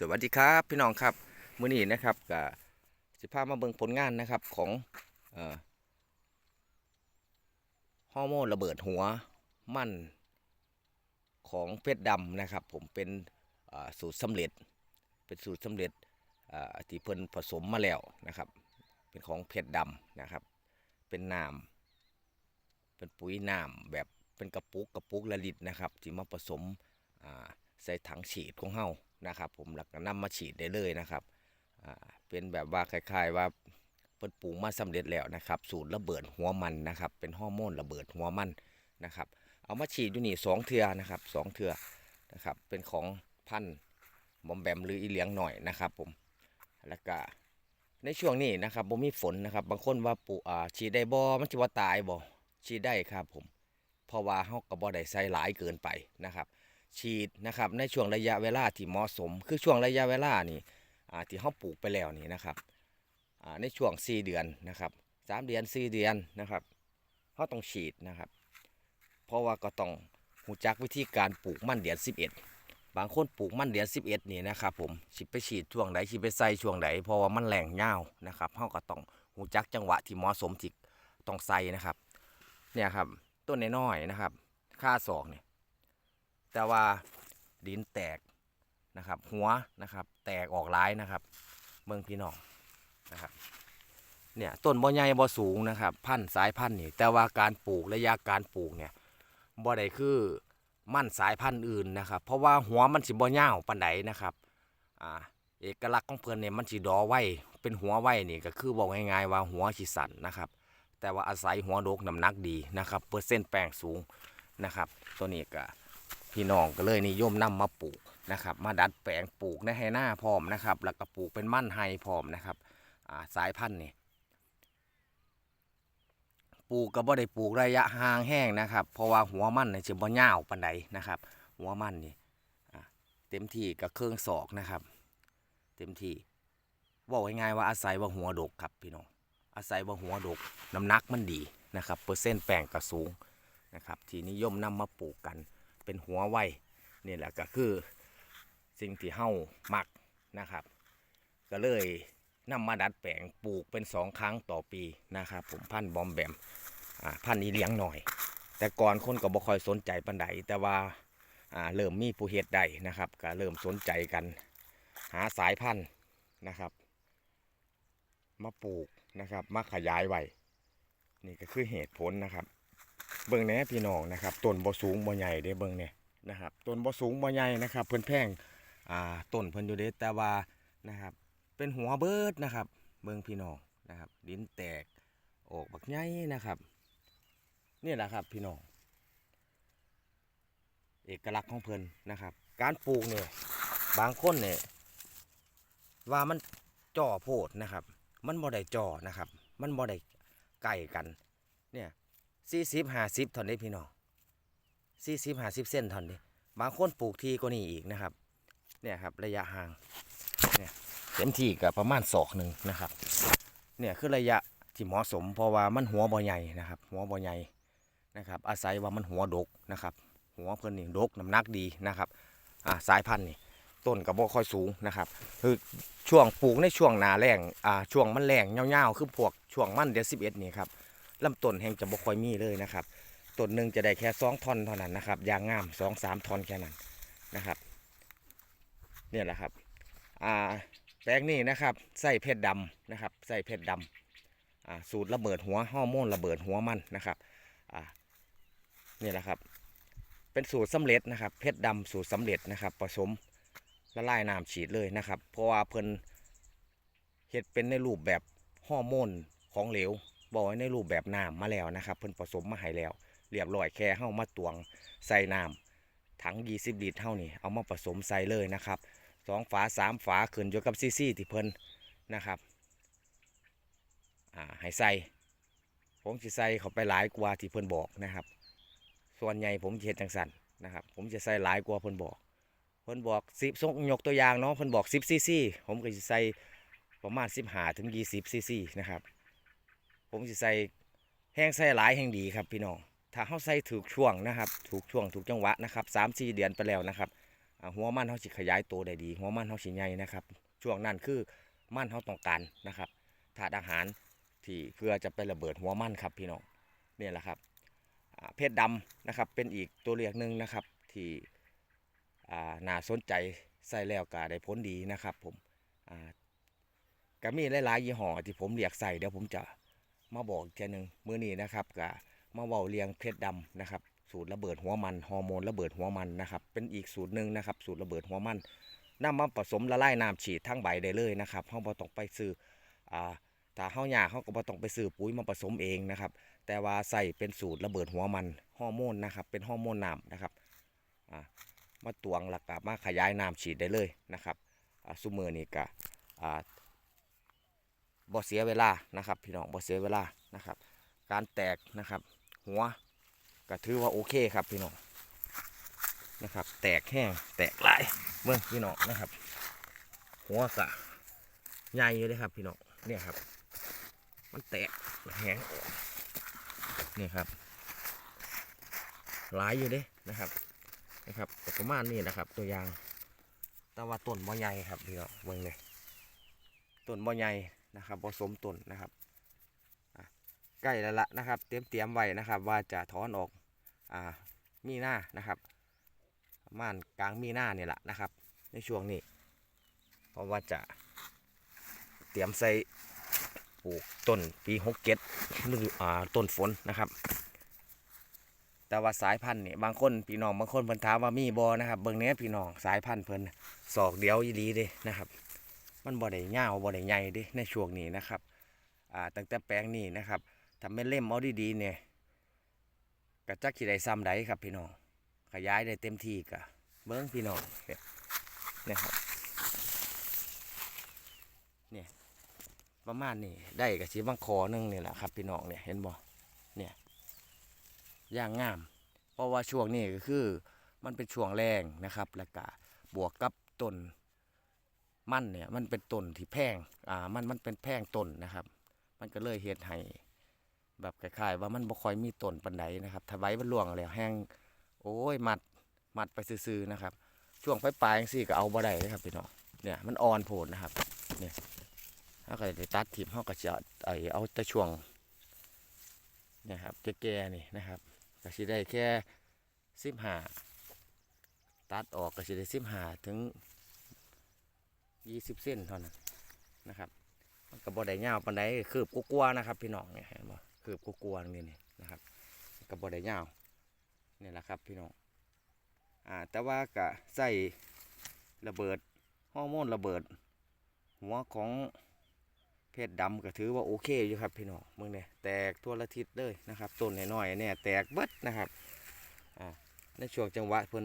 สวัสดีครับพี่น้องครับมื้อนี้นะครับกับสิพามาเบิ่งผลงานนะครับของฮอร์โมนระเบิดหัวมั่นของเพชรดำนะครับ ผมเป็นสูตรสำเร็จ เป็นสูตรสำเร็จอ่าที่เพิ่นผสมมาแล้วนะครับ เป็นของเพชรดำนะครับ เป็นน้ำเป็นปุ๋ยน้ำแบบเป็นกระปุกกระปุกละลิตรนะครับที่มาผสมใส่ถังฉีดของเฮา นะครับผมแล้วก็นำมาฉีดได้เลยนะครับเป็นแบบว่าคล้ายๆว่าเพิ่นปรุงมาสำเร็จแล้วนะครับสูตรระเบิดหัวมันนะครับ เป็นฮอร์โมนระเบิดหัวมันนะครับ เอามาฉีดอยู่นี่สองเทือนะครับสองเทือนะครับเป็นของพันธุ์บอมแบมหรืออีเหลียงหน่อยนะครับผมแล้วก็ในช่วงนี้นะครับบ่มีฝนนะครับ บางคนว่าปลูกอ่าฉีดได้บ่มันสิว่าตายบ่ฉีดได้ครับผมเพราะว่าเฮาก็บ่ได้ใส่หลายเกินไปนะครับ ฉีดนะครับในช่วงระยะเวลาที่เหมาะสม คือช่วงระยะเวลานี่ที่เขาปลูกไปแล้วนี่นะครับในช่วง 4 เดือนนะครับ3เดือน 4 เดือนนะครับเขาต้องฉีดนะครับ เพราะว่าก็ต้องหูจักวิธีการปลูกมันเดือน 11 บางคนปลูกมันเดือน 11 นี่นะครับผมสิไปฉีดช่วงไหนสิไปใส่ช่วงไหนเพราะว่ามันแหล่งาวนะครับเขาก็ต้องหูจักจังหวะที่เหมาะสมที่ต้องใส่นะครับเนี่ยครับต้นน้อยๆนะครับ ค่าศอกเนี่ย แต่ว่าดินแตกนะครับ หัวนะครับ แตกออกหลายนะครับ เมืองพี่น้องนะครับ เนี่ยต้นบ่ใหญ่บ่สูงนะครับ พันธุ์สายพันธุ์นี่ แต่ว่าการปลูกระยะการปลูกเนี่ยบ่ได้คือมั่นสายพันธุ์อื่นนะครับ เพราะว่าหัวมันสิบ่ยาวปานใดนะครับอ่าเอกลักษณ์ของเพิ่นเนี่ยมันสิดอไว้เป็นหัวไว้นี่ก็คือบอกง่ายๆว่าหัวสิสั่นนะครับ แต่ว่าอาศัยหัวโดกน้ำหนักดีนะครับ เปอร์เซ็นต์แป้งสูงนะครับ ตัวนี้ก็ พี่น้องก็เลยนิยมนำมาปลูกนะครับ มาดัดแปลงปลูกในไฮหน้าพร้อมนะครับ แล้วก็ปลูกเป็นมั่นไฮพร้อมนะครับาสายพันธุ์นี่ปลูกก็บ่ได้ปลูกระยะห่างแห้งนะครับ เพราะว่าหัวมันเนี่ยจะบ่ยาวปานใดนะครับ หัวมันนี่เต็มที่กับเครื่องศอกนะครับ เต็มที่บอกง่ายๆว่าอาศัยว่าหัวดกครับพี่น้องอาศัยว่าหัวดกน้ำหนักมันดีนะครับ เปอร์เซ็นต์แป้งก็สูงนะครับ ที่นิยมนำมาปลูกกัน เป็นหัวไว้นี่แหละก็คือสิ่งที่เฮามักนะครับ ก็เลยนำมาดัดแปลงปลูกเป็นสองครั้งต่อปีนะครับ ผมพันธุ์บอมแบมอ่าพันธุ์นี้เลี้ยงหน่อย แต่ก่อนคนก็บ่ค่อยสนใจปันใดแต่ว่าอ่าเริ่มมีผู้เฮ็ดได้นะครับก็เริ่มสนใจกัน หาสายพันธุ์นะครับ มาปลูกนะครับมาขยายไว้นี่ก็คือเหตุผลนะครับ เบิ่งแหน่พี่น้องนะครับต้นบ่สูงบ่ใหญ่เด้เบิ่งเนี่ยนะครับต้นบ่สูงบ่ใหญ่นะครับ เพิ่นแพงอ่าต้นเพิ่นอยู่เด้แต่ว่านะครับ เป็นหัวเบิดนะครับ เบิ่งพี่น้องนะครับดินแตกออกบักใหญ่นะครับนี่แหละครับพี่น้องเอกลักษณ์ของเพิ่นนะครับ การปลูกเนี่ยบางคนเนี่ยว่ามันจ่อโพดนะครับ มันบ่ได้จ่อนะครับ มันบ่ได้ใกล้กัน เนี่ย สี่สิบห้าสิบท่านี้พี่น้องสี่สิบห้าสิบเส้นท่านี้บางคนปลูกทีก็นี่อีกนะครับ เนี่ยครับระยะห่างเนี่ยเต็มที่ก็ประมาณศอกหนึ่งนะครับ เนี่ยคือระยะที่เหมาะสมเพราะว่ามันหัวบ่ใหญ่นะครับ หัวบ่ใหญ่นะครับ อาศัยว่ามันหัวดกนะครับ หัวเพิ่นนี่ดกน้ำหนักดีนะครับอ่าสายพันธุ์นี่ต้นก็บ่ค่อยสูงนะครับ คือช่วงปลูกในช่วงหนาแรงอ่าช่วงมันแรงเงาๆคือพวกช่วงมันเดือนสิบเอ็ดนี่ครับ ลำต้นแห่งจะบ่ค่อยมีเลยนะครับต้นหนึ่งจะได้แค่สองท่อนเท่านั้นนะครับยางงามสองสามท่อนแค่นั้นนะครับ เนี่ยแหละครับอ่าแปลงนี้นะครับใส่เพชรดำนะครับใส่เพชรดำอ่าสูตรระเบิดหัวฮอร์โมนระเบิดหัวมันนะครับอ่านี่แหละครับเป็นสูตรสำเร็จนะครับเพชรดำสูตรสำเร็จนะครับผสมละลายน้ำฉีดเลยนะครับ เพราะว่าเพิ่นเฮ็ดเป็นในรูปแบบฮอร์โมนของเหลว บอกในรูปแบบน้ำมาแล้วนะครับ เพิ่นผสมมาให้แล้ว เรียบร้อยแค่เฮามาตวงใส่น้ำถัง 20 ลิตรเท่านี้เอามาผสมใส่เลยนะครับสองฝาสามฝาขึ้นอยู่กับซีซีที่เพิ่นนะครับอ่าให้ใส่ผมจะใส่เข้าไปหลายกว่าที่เพิ่นบอกนะครับ ส่วนใหญ่ผมจะเฮ็ดจังสันนะครับ ผมจะใส่หลายกว่าเพิ่นบอกเพิ่นบอก10ส่งยกตัวอย่างเนาะเพิ่นบอก10ซีซีผมก็จะใส่ประมาณ15ถึง20ซีซีนะครับ ผมจะใส่แห้งใส่หลายแห้งดีครับพี่น้องถ้าเขาใส่ถูกช่วงนะครับถูกช่วงถูกจังหวะนะครับสามสี่เดือนไปแล้วนะครับหัวมันเขาสิขยายตัวได้ดี หัวมันเขาสิใหญ่นะครับ ช่วงนั้นคือมันเขาต้องการนะครับถาดอาหารที่เพื่อจะไประเบิดหัวมันครับพี่น้องเนี่ยแหละครับเพชรดำนะครับเป็นอีกตัวเลือกหนึ่งนะครับที่น่าสนใจใส่แล้วก็ได้ผลดีนะครับผมก็มีหลายๆยี่ห้อที่ผมเรียกใส่เดี๋ยวผมจะ มาบอกอีกทีหนึ่งมือนี้นะครับก็มาเว้าเรียงเพชรดำนะครับ สูตรระเบิดหัวมันฮอร์โมนระเบิดหัวมันนะครับ เป็นอีกสูตรหนึ่งนะครับ สูตรระเบิดหัวมันนำมาผสมละลายน้ำฉีดทั้งใบได้เลยนะครับเฮาบ่ต้องไปซื้ออ่าถ้าเฮาอยากเฮาก็บ่ต้องไปซื้อปุ๋ยมาผสมเองนะครับ แต่ว่าใส่เป็นสูตรระเบิดหัวมันฮอร์โมนนะครับ เป็นฮอร์โมนน้ำนะครับอ่ามาตวงหลักกับมาขยายน้ำฉีดได้เลยนะครับอ่าซุมือนี่ก็อ่า บ่เสียเวลานะครับ พี่น้องบ่เสียเวลานะครับ การแตกนะครับ หัวก็ถือว่าโอเคครับพี่น้องนะครับ แตกแห้งแตกหลายเมื่อพี่น้องนะครับ หัวกะใหญ่เลยครับ พี่น้องเนี่ยครับ มันแตกแห้งนี่ครับหลายอยู่เด้นะครับนะครับประมาณนี้นะครับ ตัวอย่างแต่ว่าต้นบ่ใหญ่ครับพี่น้องเบิ่งเลยต้นบ่ใหญ่ นะครับผสมต้นนะครับใกล้แล้วละนะครับ เตรียมเตรียมไว้นะครับ ว่าจะถอนออกอ่ามีหน้านะครับประมาณกลางมีหน้าเนี่ยแหละนะครับ ในช่วงนี้ เพราะว่าจะเตรียมใส่ปลูกต้นปีหกเก็ดฤดูอ่าต้นฝนนะครับแต่ว่าสายพันธุ์นี่บางคนพี่น้องบางคนเพิ่นถามว่ามีบอนะครับเบิ่งเนี้ยพี่น้องสายพันธุ์เพิ่นศอกเดียวอีหลีเด้นะครับ มันบ่ได้ยาวบ่ได้ใหญ่ด้ในช่วงนี้นะครับอ่าตั้งแต่แปลงนี้นะครับทำเป็นเล่มเอาดีๆเนี่ยกระจักขีได้ซ้ำได้ครับพี่น้อง ขยายได้เต็มที่กะเบิ้งพี่น้องเนี่ยครับเนี่ยประมาณนี้ได้กับชีบังคอหนึงนี่แหละครับพี่น้องเนี่ยเห็นบ่เนี่ยย่างงาม เพราะว่าช่วงนี้ก็คือมันเป็นช่วงแรงนะครับแล้วก็บวกกับต้น มันเนี่ยมันเป็นต้นที่แพงอ่ามันมันเป็นแพงต้นนะครับ มันก็เลยเฮ็ดให้แบบคล้ายๆว่ามันบ่ค่อยมีต้นปันไดนะครับถ้าไว้มันล่วงแล้วแห้งโอ้ยมัดมัดไปซื่อๆนะครับ ช่วงปลายๆจังซี่ก็เอาบ่ได้เลยครับพี่น้องเนี่ยมันอ่อนโพดนะครับเนี่ยถ้าก็ได้ตัดทิ่มเฮาก็จะไอเอาแต่ช่วงเนี่ยครับแก่ๆนี่นะครับก็สิได้แค่15ตัดออกก็สิได้15ถึง 20เส้นเท่านั้นนะครับมันก็บ่ได้ยาวปานใดคืบกลัวๆนะครับ พี่น้องเนี่ยเห็นบ่คืบกลัวๆนี่นี่นะครับก็บ่ได้ยาวนี่แหละครับพี่น้องอ่าแต่ว่าก็ใส่ระเบิดฮอร์โมนระเบิด หัวของเพชรดำก็ถือว่าโอเคอยู่ครับพี่น้องมืองเนี่ยแตกทั่วละทิศเลยนะครับต้นน้อยๆเนี่ยแตกเบิดนะครับอ่าในช่วงจังหวะเพิ่น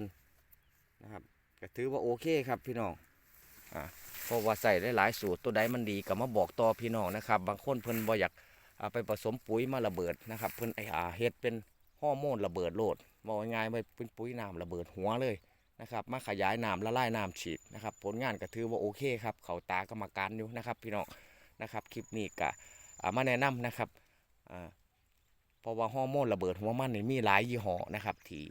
นะครับก็ถือว่าโอเคครับพี่น้อง อ่าเพราะว่าใส่ได้หลายสูตรตัวใดมันดีก็มาบอกต่อพี่น้องนะครับ บางคนเพิ่นบ่อยากเอาไปผสมปุ๋ยมาระเบิดนะครับ เพิ่นไอ้อาเฮ็ดเป็นฮอร์โมนระเบิดโลดบอกง่ายไปเป็นปุ๋ยน้ำระเบิดหัวเลยนะครับมาขยายน้ำละลายน้ำฉีดนะครับผลงานก็ถือว่าโอเคครับเขาตากรรมการอยู่นะครับ พี่น้องนะครับคลิปนี้ก็มาแนะนำนะครับเพราะว่าฮอร์โมนระเบิดหัวมันนี่มีหลายยี่ห้อนะครับที่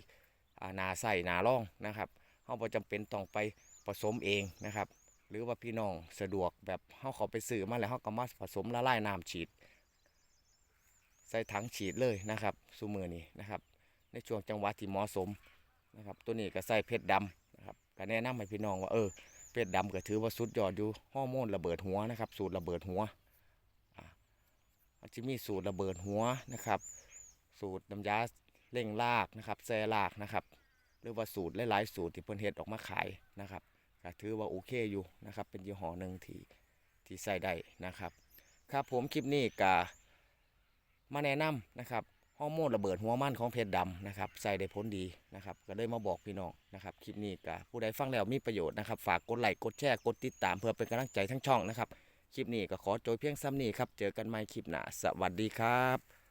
นาใส่นาล่องนะครับเฮาบ่จำเป็นต้องไปผสมเองนะครับ หรือว่าพี่น้องสะดวกแบบเขาเขาไปซื้อมาแล้วเขาก็มาผสมละลายน้ำฉีด ใส่ถังฉีดเลยนะครับสูมือนี้นะครับ ในช่วงจังหวะที่เหมาะสมนะครับ ตัวนี้ก็ใส่เพชรดำนะครับก็แนะนำให้พี่น้องว่าเออเพชรดำก็ถือว่าสุดยอดอยู่ฮอร์โมนระเบิดหัวนะครับ สูตรระเบิดหัวอันจะมีสูตรระเบิดหัวนะครับ สูตรน้ำยาเร่งรากนะครับแซ่รากนะครับ หรือว่าสูตรหลายๆสูตรที่เพิ่นเฮ็ดออกมาขายนะครับ ก็ถือว่าโอเคอยู่นะครับ เป็นยี่ห้อหนึ่งที่ที่ใส่ได้นะครับ ครับผมคลิปนี้ก็มาแนะนำนะครับฮอร์โมนระเบิดหัวมันของเพชรดำนะครับใส่ได้ผลดีนะครับ ก็เลยมาบอกพี่น้องนะครับคลิปนี้ก็ผู้ใดฟังแล้วมีประโยชน์นะครับ ฝากกดไลค์กดแชร์กดติดตามเพื่อเป็นกำลังใจทั้งช่องนะครับคลิปนี้ก็ขอโจยเพียงซ้ำนี้ครับ เจอกันใหม่คลิปหน้าสวัสดีครับ